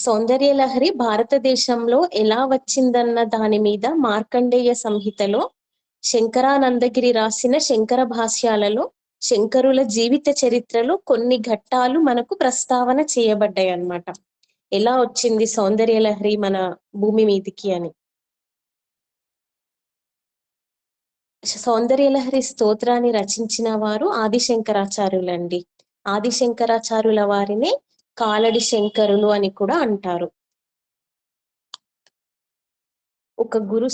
సౌందర్యలహరి భారతదేశంలో ఎలా వచ్చిందన్న దాని మీద మార్కండేయ సంహితలో శంకరానందగిరి రాసిన శంకర భాష్యాలలో శంకరుల జీవిత చరిత్రలో కొన్ని ఘట్టాలు మనకు ప్రస్తావన చేయబడ్డాయి అన్నమాట ఎలా వచ్చింది సౌందర్యలహరి మన భూమి మీదికి అని? సౌందర్యలహరి స్తోత్రాన్ని రచించిన వారు ఆదిశంకరాచార్యులండి. ఆదిశంకరాచార్యుల వారిని కాలడి శంకరులు అని కూడా అంటారు. ఒక గురు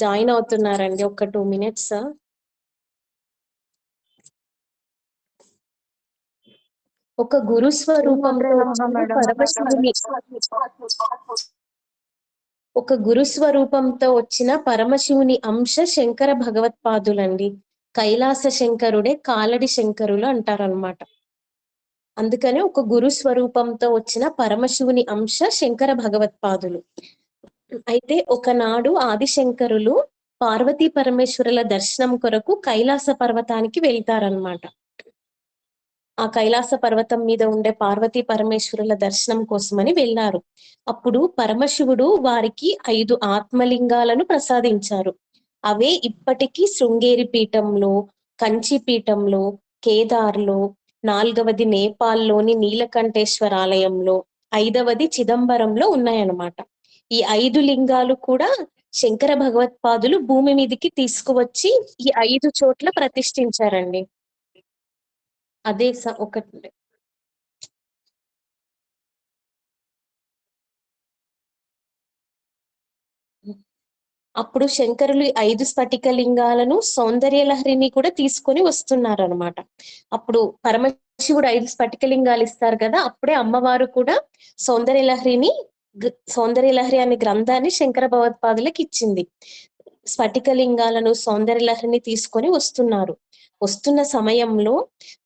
జాయిన్ అవుతున్నారండి ఒక టూ మినిట్స్. ఒక గురు స్వరూపంలో పరమశివుని ఒక గురు స్వరూపంతో వచ్చిన పరమశివుని అంశ శంకర భగవత్పాదులండి. కైలాస శంకరుడే కాలడి శంకరులు అంటారనమాట అందుకనే ఒక గురు స్వరూపంతో వచ్చిన పరమశివుని అంశ శంకర భగవత్పాదులు అయితే ఒకనాడు ఆదిశంకరులు పార్వతీ పరమేశ్వరుల దర్శనం కొరకు కైలాస పర్వతానికి వెళ్తారనమాట ఆ కైలాస పర్వతం మీద ఉండే పార్వతీ పరమేశ్వరుల దర్శనం కోసమని వెళ్ళారు. అప్పుడు పరమశివుడు వారికి ఐదు ఆత్మలింగాలను ప్రసాదించారు. అవే ఇప్పటికీ శృంగేరి పీఠంలో కంచి పీఠంలో కేదార్లో నాలుగవది నేపాల్లోని నీలకంఠేశ్వర ఆలయంలో ఐదవది చిదంబరంలో ఉన్నాయన్నమాట. ఈ ఐదు లింగాలు కూడా శంకర భగవత్పాదులు భూమి మీదకి తీసుకువచ్చి ఈ ఐదు చోట్ల ప్రతిష్ఠించారండి. అదే ఒకటి అప్పుడు శంకరులు ఐదు స్ఫటిక లింగాలను సౌందర్య లహరిని కూడా తీసుకొని వస్తున్నారు అనమాట అప్పుడు పరమశివుడు ఐదు స్ఫటిక లింగాలు ఇస్తారు కదా అప్పుడే అమ్మవారు కూడా సౌందర్య లహరిని సౌందర్య లహరి అనే గ్రంథాన్ని శంకర భగవత్పాదులకు ఇచ్చింది. స్ఫటిక లింగాలను తీసుకొని వస్తున్నారు. వస్తున్న సమయంలో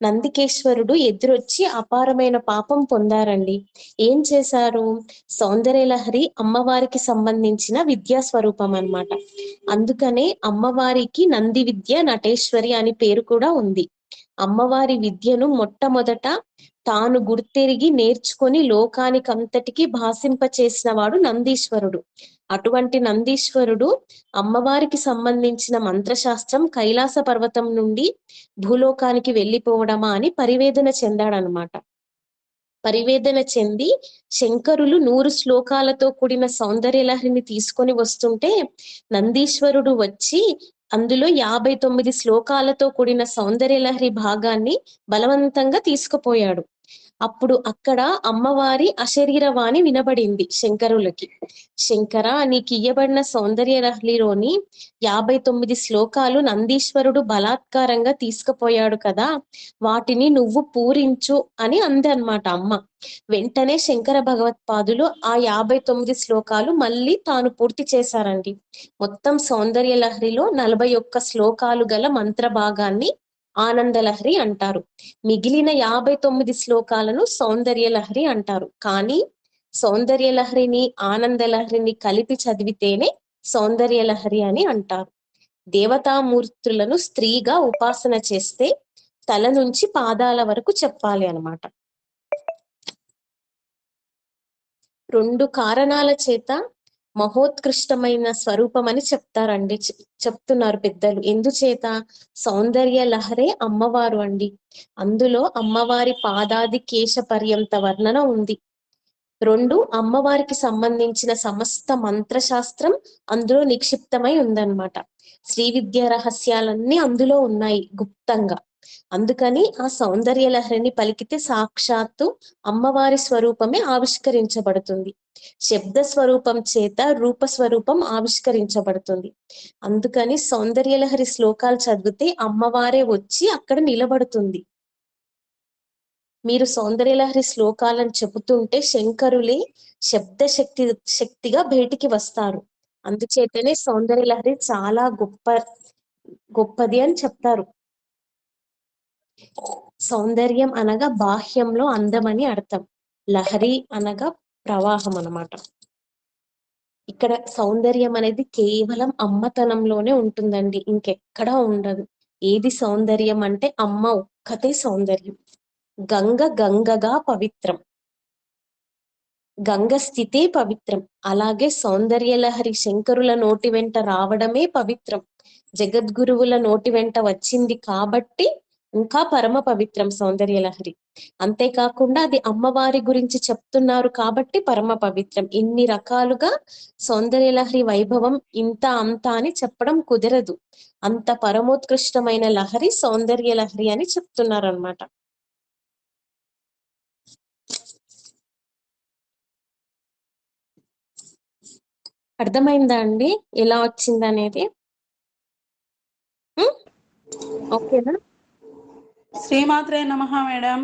నందికేశ్వరుడు ఎదురొచ్చి అపారమైన పాపం పొందారండి. ఏం చేశారు? సౌందర్యలహరి అమ్మవారికి సంబంధించిన విద్యా స్వరూపం అనమాట అందుకనే అమ్మవారికి నంది విద్య నటేశ్వరి అని పేరు కూడా ఉంది. అమ్మవారి విద్యను మొట్టమొదట తాను గుర్తెరిగి నేర్చుకొని లోకానికి అంతటికి భాషింప చేసిన వాడు నందీశ్వరుడు. అటువంటి నందీశ్వరుడు అమ్మవారికి సంబంధించిన మంత్రశాస్త్రం కైలాస పర్వతం నుండి భూలోకానికి వెళ్ళిపోవడమా అని పరివేదన చెందాడనమాట. పరివేదన చెంది శంకరులు నూరు శ్లోకాలతో కూడిన సౌందర్యలహరిని తీసుకొని వస్తుంటే నందీశ్వరుడు వచ్చి అందులో యాభై తొమ్మిది శ్లోకాలతో కూడిన సౌందర్యలహరి భాగాన్ని బలవంతంగా తీసుకుపోయాడు. అప్పుడు అక్కడ అమ్మవారి అశరీరవాణి వినబడింది శంకరులకి. శంకర నీకు ఇయ్యబడిన సౌందర్య రహ్లిలోని యాభై తొమ్మిది శ్లోకాలు నందీశ్వరుడు బలాత్కారంగా తీసుకుపోయాడు కదా వాటిని నువ్వు పూరించు అని అంది అనమాట అమ్మ. వెంటనే శంకర భగవత్పాదులు ఆ యాభై తొమ్మిది శ్లోకాలు మళ్ళీ తాను పూర్తి చేశారండి. మొత్తం సౌందర్య లహరిలో నలభై ఒక్క శ్లోకాలు గల మంత్ర భాగాన్ని ఆనందలహరి అంటారు. మిగిలిన యాభై తొమ్మిది శ్లోకాలను సౌందర్య లహరి అంటారు. కానీ సౌందర్య లహరిని ఆనంద లహరిని కలిపి చదివితేనే సౌందర్య లహరి అని అంటారు. దేవతామూర్తులను స్త్రీగా ఉపాసన చేస్తే తల నుంచి పాదాల వరకు చెప్పాలి అనమాట రెండు కారణాల చేత మహోత్కృష్టమైన స్వరూపం అని చెప్తారండి చెప్తున్నారు పెద్దలు. ఎందుచేత? సౌందర్య లహరే అమ్మవారు అండి. అందులో అమ్మవారి పాదాది కేశ పర్యంత వర్ణన ఉంది. రెండు అమ్మవారికి సంబంధించిన సమస్త మంత్రశాస్త్రం అందులో నిక్షిప్తమై ఉందన్నమాట. శ్రీ విద్య రహస్యాలన్నీ అందులో ఉన్నాయి గుప్తంగా. అందుకని ఆ సౌందర్య లహరిని పలికితే సాక్షాత్తు అమ్మవారి స్వరూపమే ఆవిష్కరించబడుతుంది. శబ్ద స్వరూపం చేత రూప స్వరూపం ఆవిష్కరించబడుతుంది. అందుకని సౌందర్యలహరి శ్లోకాలు చదివితే అమ్మవారే వచ్చి అక్కడ నిలబడుతుంది. మీరు సౌందర్యలహరి శ్లోకాలను చెబుతుంటే శంకరులే శబ్ద శక్తి శక్తిగా బయటికి వస్తారు. అందుచేతనే సౌందర్యలహరి చాలా గొప్ప గొప్పది అని చెప్తారు. సౌందర్యం అనగా బాహ్యంలో అందమని అర్థం. లహరి అనగా ప్రవాహం అనమాట ఇక్కడ సౌందర్యం అనేది కేవలం అమ్మతనంలోనే ఉంటుందండి. ఇంకెక్కడా ఉండదు. ఏది సౌందర్యం అంటే అమ్మ ఒక్కతే సౌందర్యం. గంగ గంగగా పవిత్రం. గంగ స్థితే పవిత్రం. అలాగే సౌందర్యలహరి శంకరుల నోటి వెంట రావడమే పవిత్రం. జగద్గురువుల నోటి వెంట వచ్చింది కాబట్టి ఇంకా పరమ పవిత్రం సౌందర్యలహరి అంతేకాకుండా అది అమ్మవారి గురించి చెప్తున్నారు కాబట్టి పరమ పవిత్రం. ఇన్ని రకాలుగా సౌందర్యలహరి వైభవం ఇంత అంత అని చెప్పడం కుదరదు. అంత పరమోత్కృష్టమైన లహరి సౌందర్య లహరి అని చెప్తున్నారు అనమాట అర్థమైందా అండి? ఎలా వచ్చింది అనేది ఓకేనా? శ్రీమాత్రే నమ మేడం.